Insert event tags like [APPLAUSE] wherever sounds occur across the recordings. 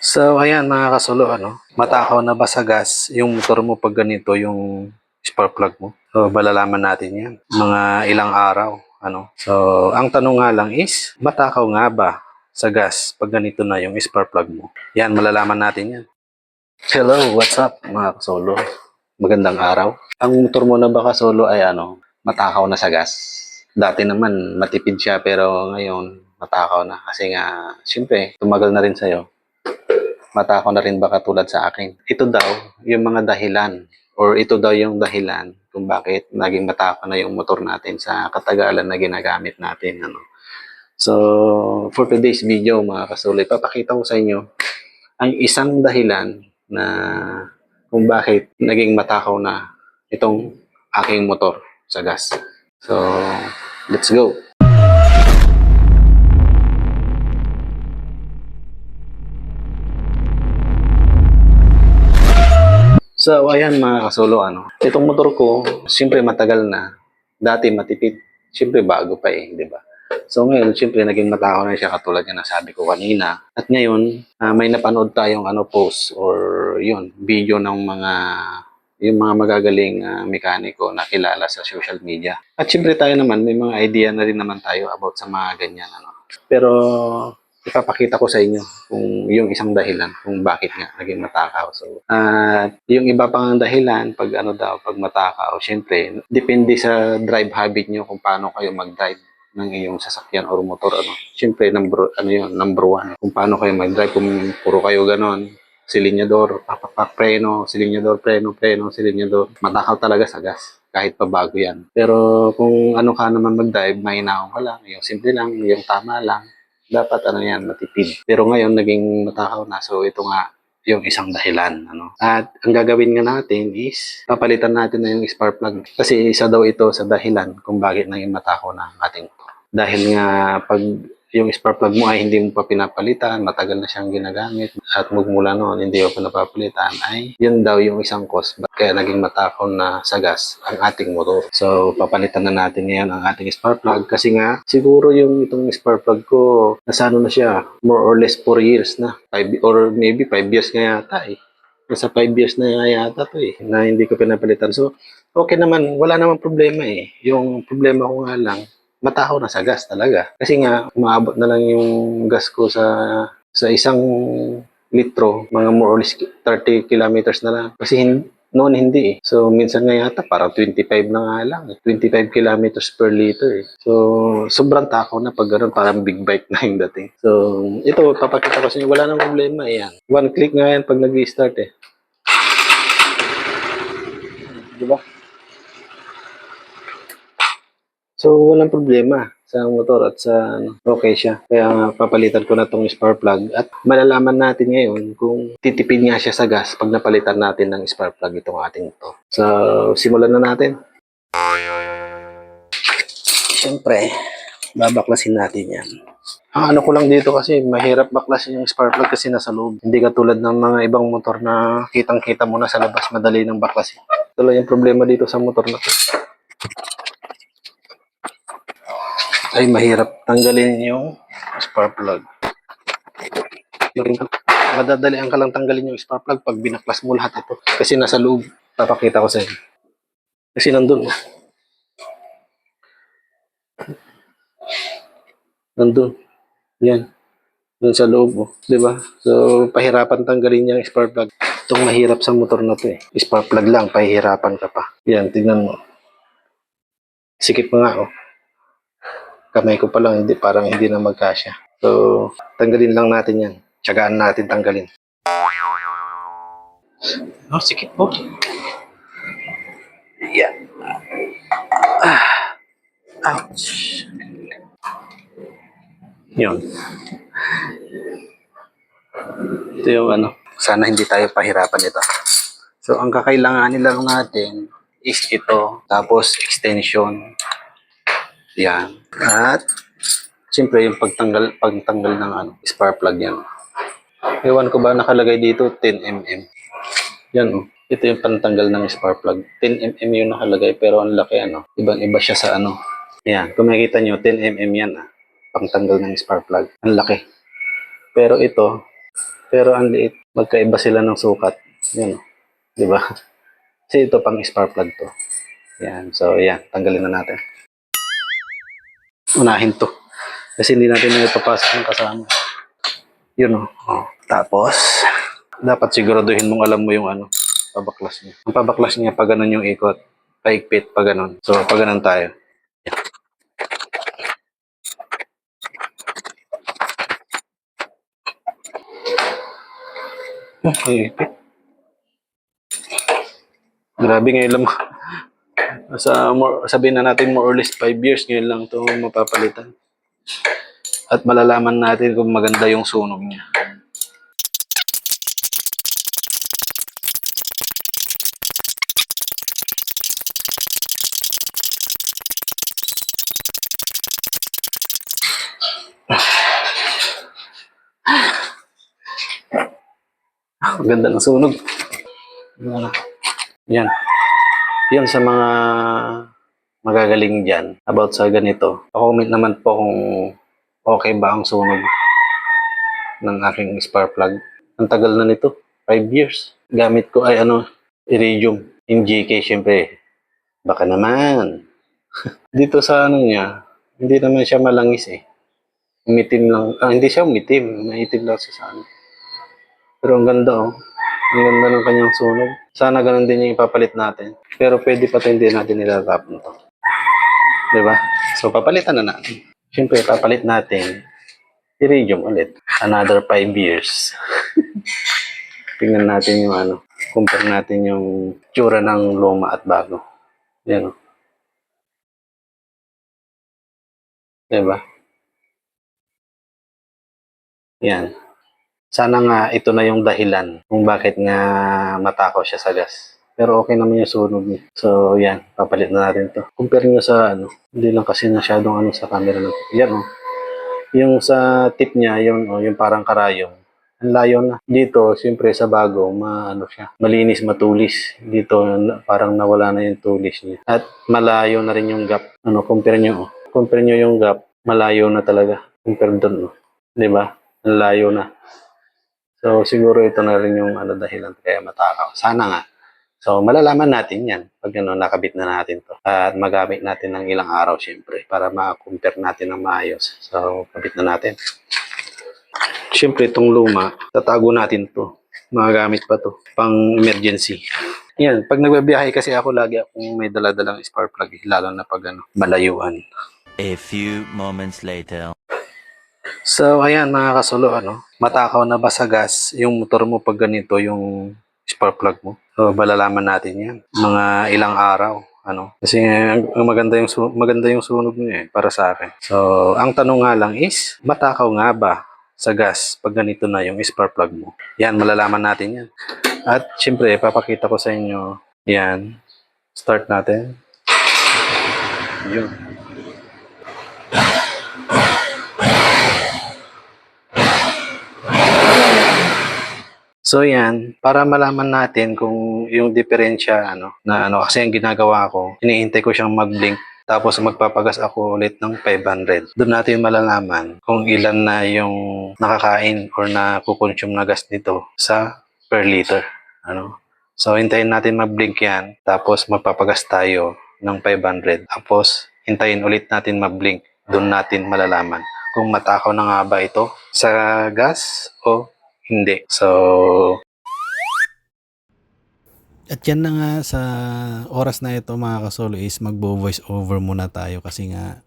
So, ayan mga kasolo, ano, matakaw na ba sa gas yung motor mo pag ganito yung spark plug mo? So, malalaman natin yan. Mga ilang araw, ano. So, ang tanong nga lang is, matakaw nga ba sa gas pag ganito na yung spark plug mo? Yan, malalaman natin yan. Hello, what's up mga kasolo? Magandang araw. Ang motor mo na ba kasolo ay ano, matakaw na sa gas? Dati naman matipid siya pero ngayon matakaw na kasi nga, siyempre, tumagal na rin sa'yo matakaw na rin ba katulad sa akin? Ito daw yung mga dahilan or ito daw yung dahilan kung bakit naging matakaw na yung motor natin sa katagalan na ginagamit natin. Ano. So, for today's video mga kasuloy, papakita ko sa inyo ang isang dahilan na kung bakit naging matakaw na itong aking motor sa gas. So, let's go. So, ayan mga kasolo, ano. Itong motor ko, siyempre matagal na. Dati matipid. Siyempre bago pa eh, di ba? So ngayon, siyempre naging matakaw na siya katulad nga nasabi ko kanina. At ngayon, ah, may napanood tayong ano post or yun, video ng mga yung mga magagaling ah, mekaniko na kilala sa social media. At siyempre tayo naman, may mga idea na rin naman tayo about sa mga ganyan. Ano. Pero ipapakita ko sa inyo kung yung isang dahilan kung bakit nga naging matakaw. So, at yung iba pang dahilan pag ano daw, pag matakaw, syempre, depende sa drive habit nyo kung paano kayo mag-drive ng iyong sasakyan or motor ano. Syempre, number ano yun, number one. Kung paano kayo mag-drive kung puro kayo ganon, silinyador, papapak, preno, silinyador, preno, preno, silinyador. Matakaw talaga sa gas kahit pa bago yan. Pero kung ano ka naman mag-drive, mahinaon ka lang, yung simple lang, yung tama lang, dapat ano yan, matipid. Pero ngayon, naging matakaw na. So, ito nga, yung isang dahilan. Ano. At ang gagawin nga natin is, papalitan natin na yung spark plug. Kasi isa daw ito sa dahilan kung bakit naging matakaw na ang ating motor. Dahil nga, pag yung spark plug mo ay hindi mo pa pinapalitan, matagal na siyang ginagamit, at magmula noon hindi pa napapalitan, ay yun daw yung isang cause. Kaya naging matakaw na sa gas ang ating motor. So, papalitan na natin ngayon ang ating spark plug kasi nga, siguro yung itong spark plug ko, nasa ano na siya, more or less 4 years na. Five, or maybe 5 years nga yata eh. Nasa 5 years na yata to eh, na hindi ko pinapalitan. So, okay naman, wala namang problema eh. Yung problema ko nga lang, mataho na sa gas talaga. Kasi nga, umaabot na lang yung gas ko sa sa isang litro, mga more or less 30 kilometers na lang. Kasi hin- noon hindi eh. So, minsan nga yata parang 25 na nga lang. eh. 25 kilometers per liter eh. So, sobrang takaw na pag gano'n, parang big bike na yung dating. So, ito, papakita ko sa inyo, wala nang problema yan. One click nga yan pag nag-start eh. Di ba? So, walang problema sa motor at sa ano, okay siya. Kaya papalitan ko na tong spark plug at malalaman natin ngayon kung titipid nga siya sa gas pag napalitan natin ng spark plug itong ating motor. So, simulan na natin. Siyempre, babaklasin natin yan. Ang ano ko lang dito kasi mahirap baklasin yung spark plug kasi nasa loob. Hindi katulad ng mga ibang motor na kitang-kita mo na sa labas, madali ng baklasin. Ito lang yung problema dito sa motor na to. Ay mahirap tanggalin yung spark plug. Yung, madadalian ka lang tanggalin yung spark plug pag binaklas mo lahat ito. Kasi nasa loob. Papakita ko sa inyo. Kasi nandun. Nandun. Yan. Doon sa loob. Oh. Di ba? So, pahirapan tanggalin yung spark plug. Itong mahirap sa motor na to eh. Spark plug lang, pahihirapan ka pa. Yan, tignan mo. Sikip mo nga oh kamay ko pa lang, hindi, parang hindi na magkasya. So, tanggalin lang natin yan. Tsagaan natin tanggalin. Oh, sikip po. Yeah. Ah. Ouch. Yun. Ito yung ano. Sana hindi tayo pahirapan ito. So, ang kakailanganin lang natin is ito. Tapos, extension. Yan. At, siyempre, yung pagtanggal, pagtanggal ng ano, spark plug yan. Ewan ko ba nakalagay dito 10mm. Yan oh. Ito yung pantanggal ng spark plug. 10mm yung nakalagay pero ang laki ano. Ibang iba siya sa ano. Yan. Kung makikita nyo, 10mm yan ah. Pangtanggal ng spark plug. Ang laki. Pero ito, pero ang liit. Magkaiba sila ng sukat. Yan, oh. di ba? [LAUGHS] Kasi ito pang spark plug to. Yan, so yan, tanggalin na natin. Unahin to. Kasi hindi natin na ipapasok ng kasama. Yun, oh. oh. Tapos, dapat siguraduhin mong alam mo yung ano, pabaklas niya. Ang pabaklas niya pag ganun yung ikot. Paikpit pag ganun. So, pag ganun tayo. Ah, paikpit. Grabe ngayon lang. Sa more, sabihin na natin more or less 5 years ngayon lang ito mapapalitan. At malalaman natin kung maganda yung sunog niya. Ang ganda ng sunog. Yan. Yan sa mga magagaling dyan about sa ganito. Comment naman po kung okay ba ang sunog ng aking spark plug. Ang tagal na nito. 5 years. Gamit ko ay ano, iridium. Yung GK syempre. Baka naman. [LAUGHS] Dito sa ano niya, hindi naman siya malangis eh. Umitim lang. Ah, hindi siya umitim. Maitim lang siya sa ano. Pero ang ganda oh. Ang ganda ng kanyang sunog. Sana ganun din yung ipapalit natin. Pero pwede pa ito hindi natin nilatapon to. Diba? So papalitan na natin. Siyempre, papalit natin. Iridium ulit. Another 5 years. [LAUGHS] Tingnan natin yung ano. Compare natin yung tsura ng luma at bago. Yan oh. Diba? Yan. Sana nga ito na yung dahilan kung bakit nga matakaw siya sa gas. Pero okay naman yung sunog niya. So, yan. Papalit na natin to. Compare nyo sa ano. Hindi lang kasi masyadong ano sa camera na to. Yan oh. Yung sa tip niya, yung, oh, yung parang karayom. Ang layo na. Dito, siyempre sa bago, maano siya. Malinis, matulis. Dito, parang nawala na yung tulis niya. At malayo na rin yung gap. Ano, compare nyo. Oh. Compare nyo yung gap. Malayo na talaga. Compare doon. Oh. Di ba? Ang layo na. So, siguro ito na rin yung ano, dahilan kaya matakaw. Sana nga. So, malalaman natin yan pag ano, nakabit na natin to. At magamit natin ng ilang araw, syempre, para ma-compare natin ng maayos. So, kabit na natin. Syempre, itong luma, tatago natin to. Magagamit pa to. Pang emergency. Yan, pag nagbabiyahe kasi ako, lagi akong may daladalang spark plug, eh, lalo na pag ano, malayuan. A few moments later. So, ayan mga kasolo, ano, matakaw na ba sa gas yung motor mo pag ganito yung spark plug mo? So, malalaman natin yan. Mga ilang araw, ano. Kasi ang maganda yung maganda yung sunog niya eh, para sa akin. So, ang tanong nga lang is, matakaw nga ba sa gas pag ganito na yung spark plug mo? Yan, malalaman natin yan. At syempre, papakita ko sa inyo, yan. Start natin. Yun. So yan, para malaman natin kung yung diferensya ano, na ano kasi ang ginagawa ko, iniintay ko siyang mag-blink tapos magpapagas ako ulit ng 500. Doon natin malalaman kung ilan na yung nakakain or nakukonsume na gas nito sa per liter. Ano? So hintayin natin mag-blink yan tapos magpapagas tayo ng 500. Tapos hintayin ulit natin mag-blink. Doon natin malalaman kung matakaw na nga ba ito sa gas o hindi. So, At yan na nga sa oras na ito mga kasolo is magbo-voice over muna tayo kasi nga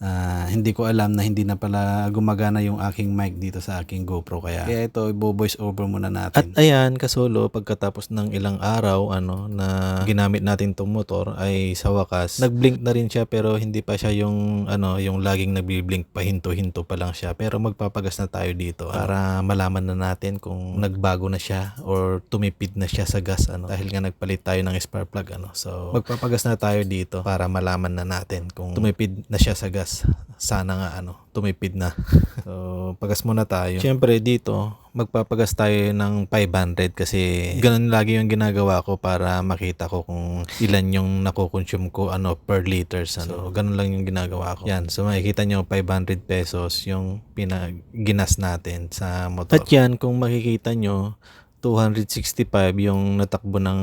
ah, hindi ko alam na hindi na pala gumagana yung aking mic dito sa aking GoPro kaya, kaya ito ibo-voice over muna natin. At ayan kasolo pagkatapos ng ilang araw ano na ginamit natin tong motor ay sa wakas nag-blink na rin siya pero hindi pa siya yung ano yung laging nagbi-blink pahinto-hinto pa lang siya. Pero magpapagas na tayo dito para malaman na natin kung nagbago na siya or tumipid na siya sa gas ano. Dahil nga nagpalit tayo ng spark plug ano. So magpapagas na tayo dito. para malaman na natin kung tumipid na siya sa gas sana nga ano tumipid na [LAUGHS] so pagas muna tayo syempre dito magpapagas tayo ng 500 kasi ganun lagi yung ginagawa ko para makita ko kung ilan yung nakukonsume ko ano per liters ano. ganun lang yung ginagawa ko. Yan, so makikita nyo 500 pesos yung pinaginas natin sa motor. At yan, kung makikita nyo, 265 yung natakbo ng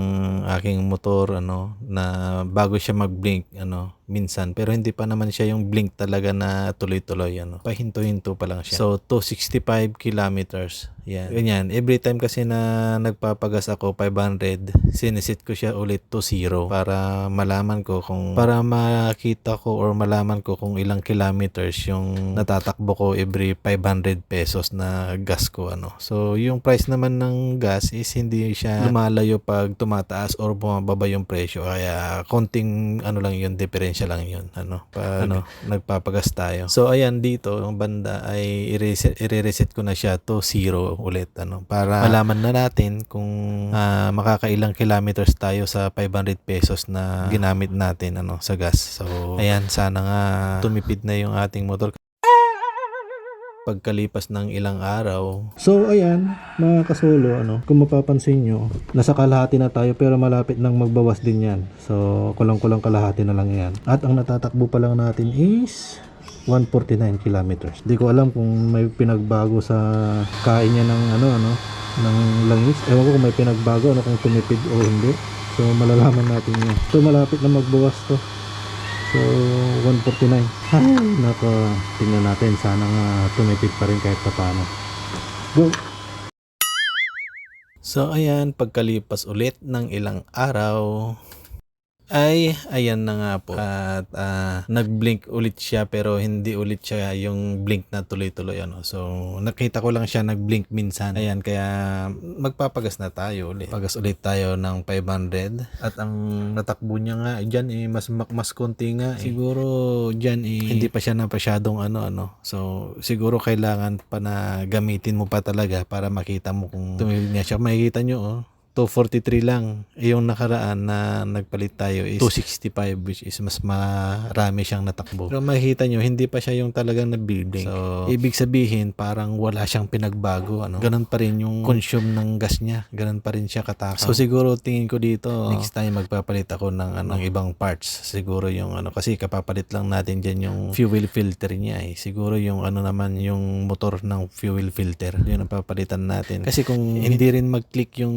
aking motor ano na bago siya mag-blink ano minsan pero hindi pa naman siya yung blink talaga na tuloy-tuloy ano. Pahinto-hinto pa lang siya. So 265 kilometers. Yan. Ganyan. Every time kasi na nagpapagas ako 500 sinisit ko siya ulit to zero para malaman ko kung para makita ko or malaman ko kung ilang kilometers yung natatakbo ko every 500 pesos na gas ko ano. So yung price naman ng gas is hindi siya lumalayo pag tumataas or bumababa yung presyo. Kaya konting ano lang yun diferensya lang yun ano? Pag ano? nagpapagas tayo. So ayan dito yung banda ay i-reset, i-reset ko na siya to zero ulit ano? Para malaman na natin kung ah, makakailang kilometers tayo sa 500 pesos na ginamit natin ano sa gas. So ayan sana nga tumipid na yung ating motor pagkalipas ng ilang araw. So ayan, mga kasolo, ano, kung mapapansin nyo, nasa kalahati na tayo pero malapit nang magbawas din yan. So kulang-kulang kalahati na lang yan. At ang natatakbo pa lang natin is 149 kilometers. Di ko alam kung may pinagbago sa kain niya ng ano ano ng langis. Ewan ko kung may pinagbago ano kung tumipid o hindi. So malalaman natin yun. So malapit na magbawas to. So, 149. Ay, nako. Tingnan natin. Sana nga tumipid pa rin kahit pa paano. Go! So, ayan. Pagkalipas ulit ng ilang araw, ay, ayan na nga po. At ah, nag-blink ulit siya pero hindi ulit siya yung blink na tuloy-tuloy. Ano. So, nakita ko lang siya nag-blink minsan. Ayan, kaya magpapagas na tayo ulit. Pagas ulit tayo ng 500. At ang natakbo niya nga, dyan eh, mas, mas konti nga. eh. Siguro dyan eh, hindi pa siya na pasyadong ano, ano. So, siguro kailangan pa na gamitin mo pa talaga para makita mo kung tumibig niya siya. Makikita nyo, oh. 243 lang. Eh, Yung nakaraan na nagpalit tayo is 265 which is mas marami siyang natakbo. Pero makikita nyo, hindi pa siya yung talagang nabiblink. So, ibig sabihin, parang wala siyang pinagbago. Ano? Ganun pa rin yung consume ng gas niya. Ganun pa rin siya katakaw. So, siguro tingin ko dito, next time magpapalit ako ng, ano, ng ibang parts. Siguro yung ano, kasi kapapalit lang natin dyan yung fuel filter niya eh. Siguro yung ano naman, yung motor ng fuel filter. Yun ang papalitan natin. Kasi kung hindi rin mag-click yung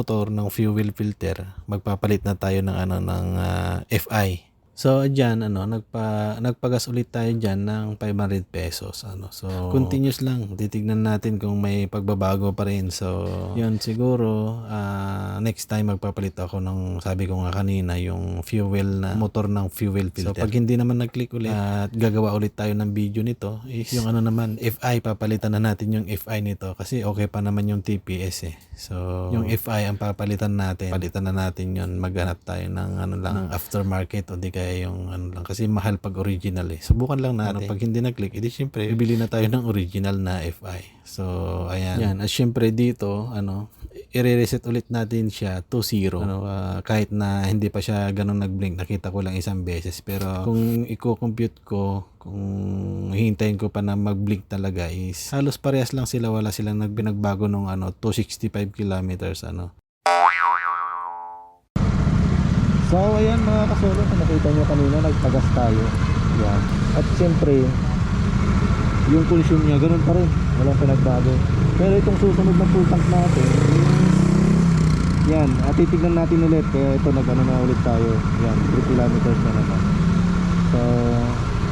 motor ng fuel filter, magpapalit na tayo ng ano ng ah, FI. So diyan ano nagpa nagpagas ulit tayo diyan ng 500 pesos ano. So continuous lang. Titignan natin kung may pagbabago pa rin. So yun siguro ah, next time magpapalit ako ng sabi ko nga kanina yung fuel na motor ng fuel filter. So pag hindi naman nag-click ulit at gagawa ulit tayo ng video nito is yung ano naman FI papalitan na natin yung FI nito kasi okay pa naman yung TPS eh. So yung FI ang papalitan natin. Palitan na natin yun. Maghanap tayo ng ano lang ng aftermarket o di kaya yung ano lang kasi mahal pag original eh. Subukan lang natin. pag hindi nag-click, edi syempre bibili na tayo ng original na FI. So ayan. Yan. At syempre dito ano i-reset ulit natin siya to zero. Ano, ah, kahit na hindi pa siya ganun nag-blink, nakita ko lang isang beses. Pero kung i-compute ko, kung hihintayin ko pa na mag-blink talaga is halos parehas lang sila, wala silang nagbinagbago nung ano, 265 kilometers ano. So ayan mga kasolo, kung nakita nyo kanina, nagpagas tayo. Yan. At siyempre, yung consume niya, ganun pa rin. Walang pinagbago. Pero itong susunod na full tank natin, yan, at titignan natin ulit. Kaya ito, nag-ano na ulit tayo. Yan, 3 kilometers na naman. So,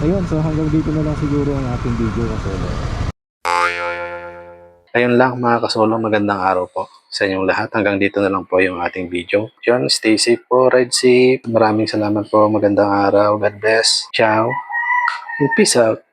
ayun, so hanggang dito na lang siguro ang ating video kasolo. Ayun lang mga kasolo, magandang araw po sa inyong lahat. Hanggang dito na lang po yung ating video. Yun, stay safe po, ride safe. Maraming salamat po, magandang araw. God bless. Ciao. And peace out.